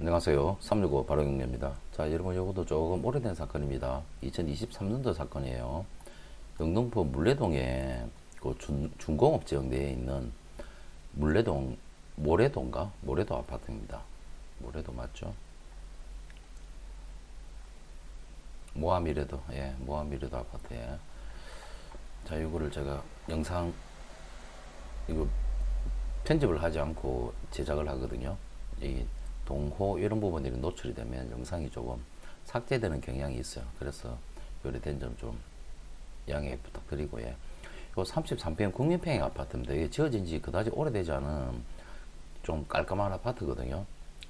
안녕하세요. 365 바로경례입니다. 자, 여러분, 이것도 조금 오래된 사건입니다. 2023년도 사건이에요. 영등포 물레동에 그 준, 중공업 지역 내에 있는 물레동, 모래도인가? 모래도 아파트입니다. 모래도 맞죠? 모아미래도, 예, 모아미래도 아파트에. 자, 이거를 제가 영상, 이거 편집을 하지 않고 제작을 하거든요. 이 동호 이런 부분들이 노출이 되면 영상이 조금 삭제되는 경향이 있어요. 그래서 요래된 점 좀 양해 부탁드리고 예. 요 33평 국민평행 아파트입니다. 이게 지어진 지 그다지 오래되지 않은 좀 깔끔한 아파트거든요.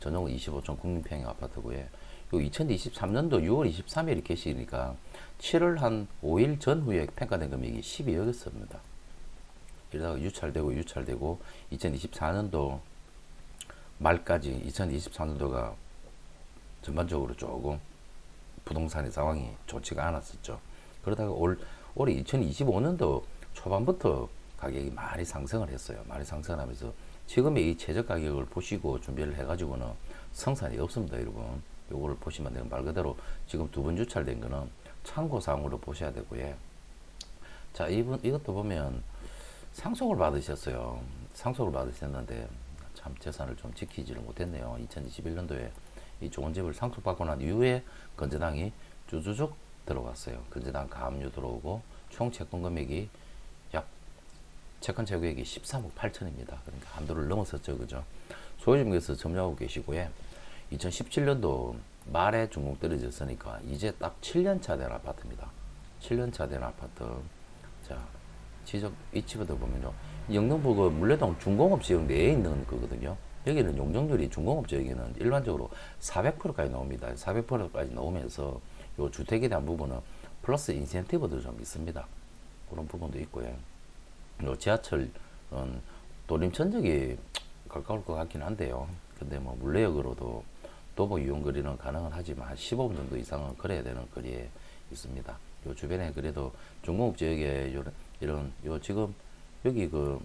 전용은 25층 국민평행 아파트고요. 요 2023년도 6월 23일 개시니까 7월 한 5일 전후에 평가된 금액이 12억이었습니다. 이러다가 유찰되고 유찰되고 2024년도 말까지 2024년도가 전반적으로 조금 부동산의 상황이 좋지가 않았었죠. 그러다가 올 올해 2025년도 초반부터 가격이 많이 상승을 했어요. 많이 상승하면서 지금의 이 최저 가격을 보시고 준비를 해가지고는 성산이 없습니다, 여러분. 요거를 보시면 내가 말 그대로 지금 두번 유찰된 거는 참고 사항으로 보셔야 되고요. 자, 이분 이것도 보면 상속을 받으셨어요. 상속을 받으셨는데 참 재산을 좀 지키지를 못했네요. 2021년도에 이 좋은 집을 상속받고 난 이후에 건재당이 쭈쭈쭉 들어갔어요. 건재당 가압류 들어오고 총 채권 금액이 약 채권 재고액이 13억 8천입니다. 그러니까 한도를 넘었었죠, 그죠? 소유주님께서 점유하고 계시고요. 2017년도 말에 중공 떨어졌으니까 이제 딱 7년차 된 아파트입니다. 7년차 된 아파트. 자, 지적 위치부터 보면요. 영등포 그 물레동 중공업 지역 내에 있는 거거든요. 여기는 용적률이 중공업 지역에는 일반적으로 400%까지 나옵니다. 400%까지 나오면서 요 주택에 대한 부분은 플러스 인센티브도 좀 있습니다. 그런 부분도 있고요. 요 지하철은 도림천적이 가까울 것 같긴 한데요. 근데 뭐 물레역으로도 도보 이용 거리는 가능은 하지만 한 15분 정도 이상은 걸어야 되는 거리에 있습니다. 요 주변에 그래도 중공업 지역에 요런 이런 요 지금 여기 그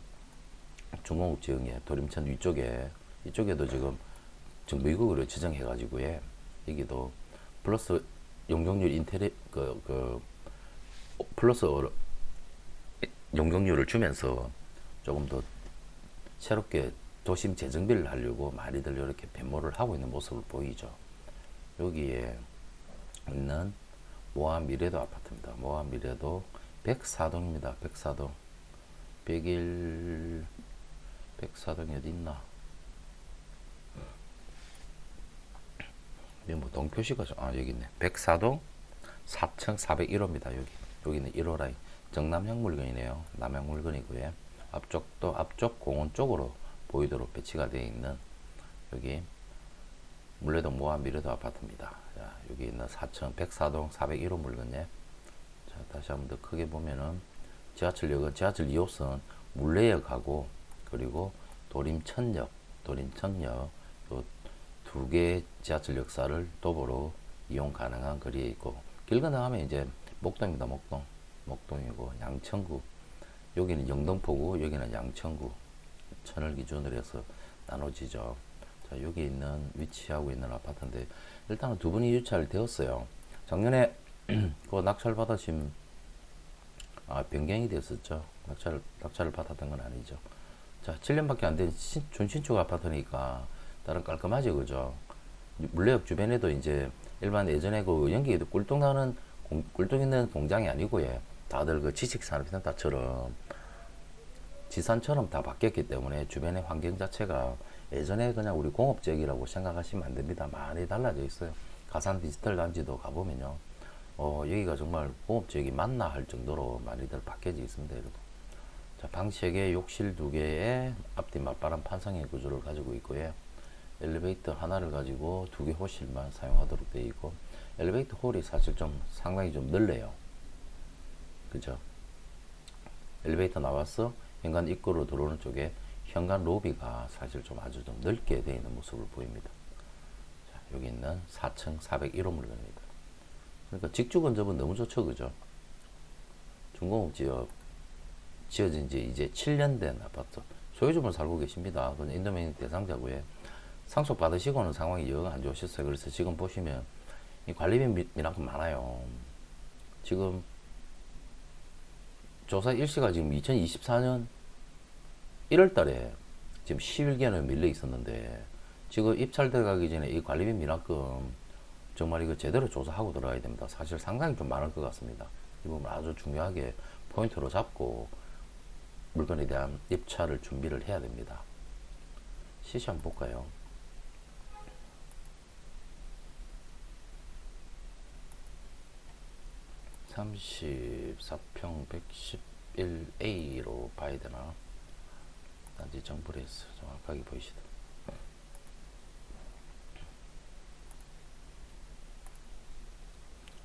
중공업 지역에 도림천 위쪽에 이쪽에도 지금 지금 미국으로 지정해 가지고 예 여기도 플러스 용적률 인테리 그, 그 플러스 용적률을 주면서 조금 더 새롭게 도심 재정비를 하려고 많이들 이렇게 변모를 하고 있는 모습을 보이죠. 여기에 있는 모함 미래도 아파트입니다. 모함 미래도 104동입니다. 104동. 101 104동이 어디 있나? 여기 뭐 동표시가 좀, 아 여기 있네. 104동 4층 401호입니다. 여기 여기는 1호 라인 정남향 물건이네요. 남향 물건이고요. 앞쪽도 앞쪽 공원 쪽으로 보이도록 배치가 되어 있는 여기 물레동 모함 미래도 아파트입니다. 자, 여기 있는 4층 104동 401호 물건예. 자, 다시 한번 더 크게 보면은 지하철역은 지하철 2호선 물레역하고 그리고 도림천역, 도림천역 두 개의 지하철 역사를 도보로 이용 가능한 거리에 있고 길 건너가면 이제 목동입니다. 목동, 목동이고 양천구 여기는 영등포구, 여기는 양천구 천을 기준으로 해서 나눠지죠. 자, 여기 있는 위치하고 있는 아파트인데 일단은 두 분이 유찰되었어요. 작년에 그 낙찰 받으신 아, 변경이 됐었죠. 낙찰, 낙찰을 받았던 건 아니죠. 자, 7년밖에 안 된 준신축 아파트니까 다른 깔끔하죠, 그죠? 물레역 주변에도 이제 일반 예전에 그 연기에도 꿀떡 나는 공, 꿀떡 있는 공장이 아니고요. 다들 그 지식산업센터처럼 지산처럼 다 바뀌었기 때문에 주변의 환경 자체가 예전에 그냥 우리 공업지역이라고 생각하시면 안 됩니다. 많이 달라져 있어요. 가산 디지털 단지도 가보면요. 어, 여기가 정말 공업지역이 맞나 할 정도로 많이들 바뀌어져 있습니다, 여러분. 자, 방 3개, 욕실 2개에 앞뒤 맞바람 판상의 구조를 가지고 있고요. 엘리베이터 하나를 가지고 두 개 호실만 사용하도록 되어 있고, 엘리베이터 홀이 사실 좀 상당히 좀 넓네요. 그죠? 엘리베이터 나와서 현관 입구로 들어오는 쪽에 현관 로비가 사실 좀 아주 좀 넓게 되어 있는 모습을 보입니다. 자, 여기 있는 4층 401호 물건입니다. 그러니까 직주 건접은 너무 좋죠, 그죠? 중공업 지역 지어진 지 이제 7년 된 아파트. 소유주분 살고 계십니다. 그건 인도메인 대상자고요. 상속 받으시고는 상황이 영 안 좋으셨어요. 그래서 지금 보시면 이 관리비 미- 미납금 많아요. 지금 조사 일시가 지금 2024년 1월 달에 지금 11개는 밀려 있었는데 지금 입찰돼 가기 전에 이 관리비 미납금 정말 이거 제대로 조사하고 들어가야 됩니다. 사실 상당히 좀 많을 것 같습니다. 이 부분 아주 중요하게 포인트로 잡고 물건에 대한 입찰을 준비를 해야 됩니다. 시시 한번 볼까요? (34평 111A로 봐야 되나) 단지 했어 정확하게 보이시다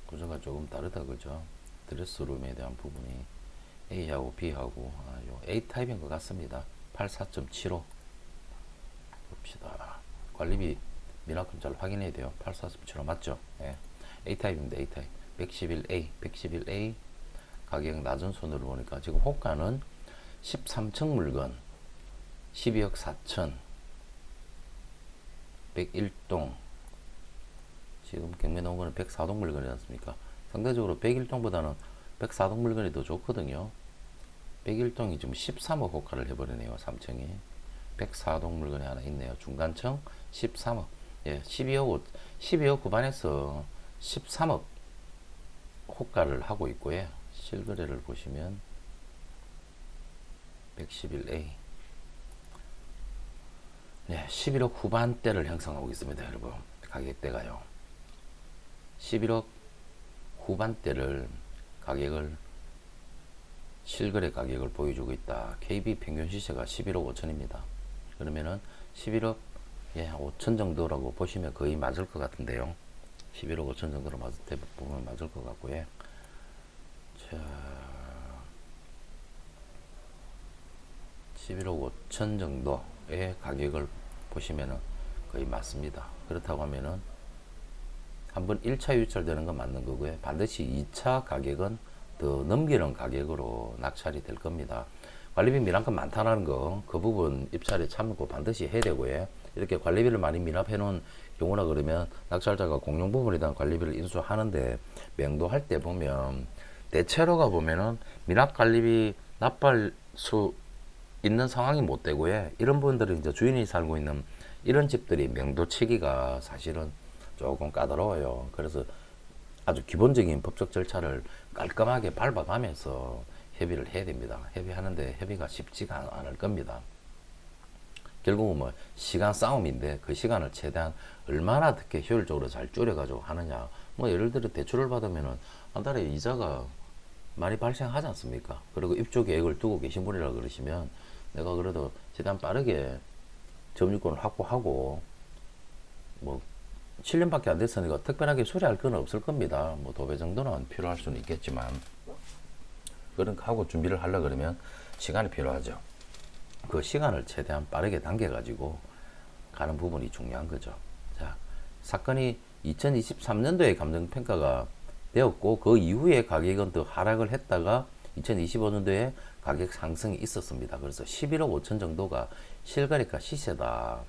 구조가 조금 다르다 그죠? 드레스룸에 대한 부분이 A하고 B하고 아, 요 A 타입인 것 같습니다. 84.75 봅시다. 관리비 미납금 잘 확인해야 돼요. 84.75 맞죠? 예. A 타입입니다 A 타입. 111A 111A 가격 낮은 손으로 보니까 지금 호가는 13층 물건 12억 4천. 101동 지금 경매 나온 거는 104동 물건이지 않습니까? 상대적으로 101동보다는 104동 물건이 더 좋거든요. 101동이 지금 13억 호가를 해버리네요. 3층이. 104동 물건이 하나 있네요. 중간층 13억. 예, 12억, 5 12억 후반에서 13억 호가를 하고 있고요. 실거래를 보시면 111A. 네, 11억 후반대를 형성하고 있습니다, 여러분. 가격대가요. 11억 후반대를 가격을 실거래 가격을 보여주고 있다. KB 평균 시세가 11억 5천입니다. 그러면은 11억 예, 5천 정도라고 보시면 거의 맞을 것 같은데요. 11억 5천 정도로 맞을 때 보면 맞을 것 같고요. 자, 11억 5천 정도의 가격을 보시면은 거의 맞습니다. 그렇다고 하면은 한번 1차 유찰되는 건 맞는 거고요. 반드시 2차 가격은 더 넘기는 가격으로 낙찰이 될 겁니다. 관리비 미납금 많다는 거, 그 부분 입찰에 참고 반드시 해야 되고요. 이렇게 관리비를 많이 미납해 놓은 경우나 그러면 낙찰자가 공용 부분에 대한 관리비를 인수하는데 명도할 때 보면 대체로가 보면은 미납 관리비 납발 수 있는 상황이 못 되고요. 이런 분들은 이제 주인이 살고 있는 이런 집들이 명도 치기가 사실은 조금 까다로워요. 그래서 아주 기본적인 법적 절차를 깔끔하게 밟아가면서 협의를 해야 됩니다. 협의하는데 협의가 쉽지가 않- 않을 겁니다. 결국은 뭐 시간 싸움인데 그 시간을 최대한 얼마나 어떻게 효율적으로 잘 줄여가지고 하느냐. 뭐 예를 들어 대출을 받으면은 한 달에 이자가 많이 발생하지 않습니까? 그리고 입주 계획을 두고 계신 분이라 그러시면 내가 그래도 최대한 빠르게 점유권을 확보하고 뭐 7년밖에 안 됐으니까 특별하게 수리할 건 없을 겁니다. 뭐 도배 정도는 필요할 수는 있겠지만 그런 거 하고 준비를 하려 그러면 시간이 필요하죠. 그 시간을 최대한 빠르게 당겨 가지고 가는 부분이 중요한 거죠. 자, 사건이 2023년도에 감정 평가가 되었고 그 이후에 가격은 더 하락을 했다가 2025년도에 가격 상승이 있었습니다. 그래서 11억 5천 정도가 실거래가 시세다.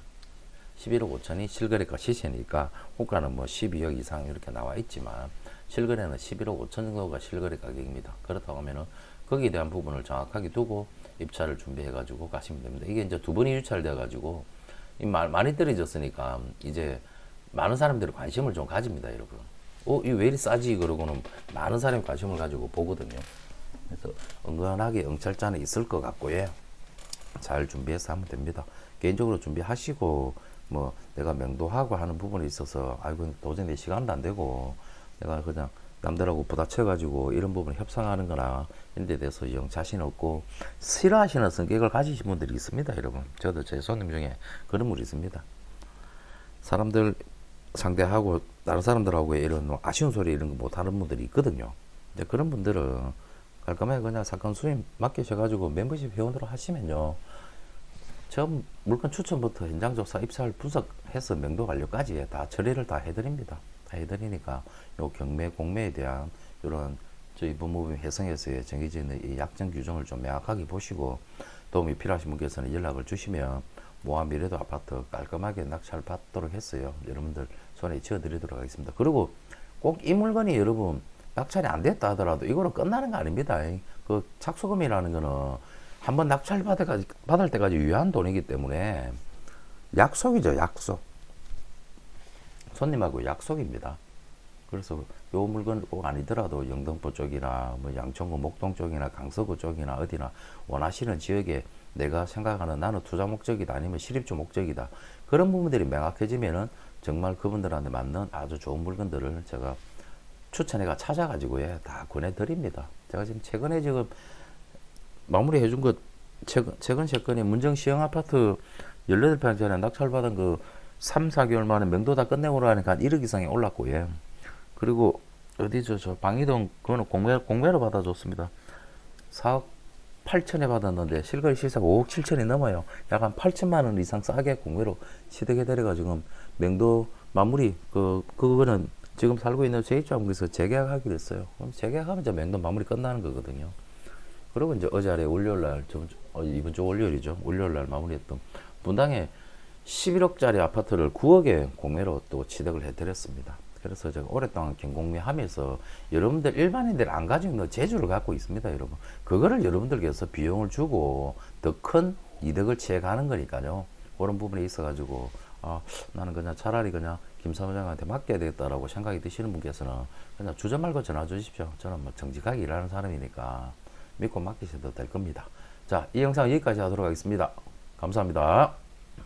11억 5천이 실거래가 시세니까 호가는 뭐 12억 이상 이렇게 나와 있지만 실거래는 11억 5천 정도가 실거래 가격입니다. 그렇다고 하면은 거기에 대한 부분을 정확하게 두고 입찰을 준비해 가지고 가시면 됩니다. 이게 이제 두 번이 유찰돼 가지고 이 마- 많이 떨어졌으니까 이제 많은 사람들이 관심을 좀 가집니다, 여러분. 어, 이 왜 이리 싸지? 그러고는 많은 사람이 관심을 가지고 보거든요. 그래서 은근하게 응찰자는 있을 것 같고요. 잘 준비해서 하면 됩니다. 개인적으로 준비하시고 뭐 내가 명도하고 하는 부분에 있어서 아이고 도저히 내 시간도 안 되고 내가 그냥 남들하고 부딪혀 가지고 이런 부분을 협상하는 거나 이런 데 대해서 영 자신 없고 싫어하시는 성격을 가지신 분들이 있습니다, 여러분. 저도 제 손님 중에 그런 분이 있습니다. 사람들 상대하고 다른 사람들하고 이런 뭐 아쉬운 소리 이런 거 못하는 분들이 있거든요. 근데 그런 분들은 깔끔하게 그냥 사건 수임 맡기셔가지고 멤버십 회원으로 하시면요. 처음 물건 추천부터 현장 조사, 입찰 분석해서 명도 완료까지 다 처리를 다 해드립니다. 다 해드리니까 요 경매, 공매에 대한 이런 저희 법무부 해성에서의 정해져 있는 이 약정 규정을 좀 명확하게 보시고 도움이 필요하신 분께서는 연락을 주시면 모아 미래도 아파트 깔끔하게 낙찰 받도록 했어요. 여러분들 손에 쥐어드리도록 하겠습니다. 그리고 꼭 이 물건이 여러분 낙찰이 안 됐다 하더라도 이거로 끝나는 거 아닙니다. 그 착수금이라는 거는 한번 낙찰 받을, 받을 때까지 유효한 돈이기 때문에 약속이죠, 약속. 손님하고 약속입니다. 그래서 요 물건 꼭 아니더라도 영등포 쪽이나 뭐 양천구 목동 쪽이나 강서구 쪽이나 어디나 원하시는 지역에 내가 생각하는 나는 투자 목적이다 아니면 실입주 목적이다 그런 부분들이 명확해지면은 정말 그분들한테 맞는 아주 좋은 물건들을 제가 추천해가 찾아가지고 예, 다 권해드립니다. 제가 지금 최근에 지금 마무리 해준 것 최근 최근 사건에 문정 시형 아파트 18평 전에 낙찰받은 그 3, 4개월 만에 명도 다 끝내고 나니까 한 1억 이상이 올랐고 예. 그리고 어디죠 저 방이동 그거는 공매 공매로 받아줬습니다. 4억 8천에 받았는데 실거래 시세가 5억 7천이 넘어요. 약 한 8천만 원 이상 싸게 공매로 취득해 드려가 지금 명도 마무리 그 그거는 지금 살고 있는 제 입장에서 재계약하기로 했어요. 그럼 재계약하면 이제 명도 마무리 끝나는 거거든요. 그리고 이제 어제 아래 월요일 날, 좀, 어, 이번 주 월요일이죠. 월요일 날 마무리했던 분당에 11억짜리 아파트를 9억에 공매로 또 취득을 해드렸습니다. 그래서 제가 오랫동안 경공매하면서 여러분들 일반인들 안 가지고 있는 재주를 갖고 있습니다, 여러분. 그거를 여러분들께서 비용을 주고 더 큰 이득을 취해가는 거니까요. 그런 부분에 있어가지고 아 나는 그냥 차라리 그냥 김 사무장한테 맡겨야 되겠다라고 생각이 드시는 분께서는 그냥 주저 말고 전화 주십시오. 저는 뭐 정직하게 일하는 사람이니까 믿고 맡기셔도 될 겁니다. 자, 이 영상 여기까지 하도록 하겠습니다. 감사합니다.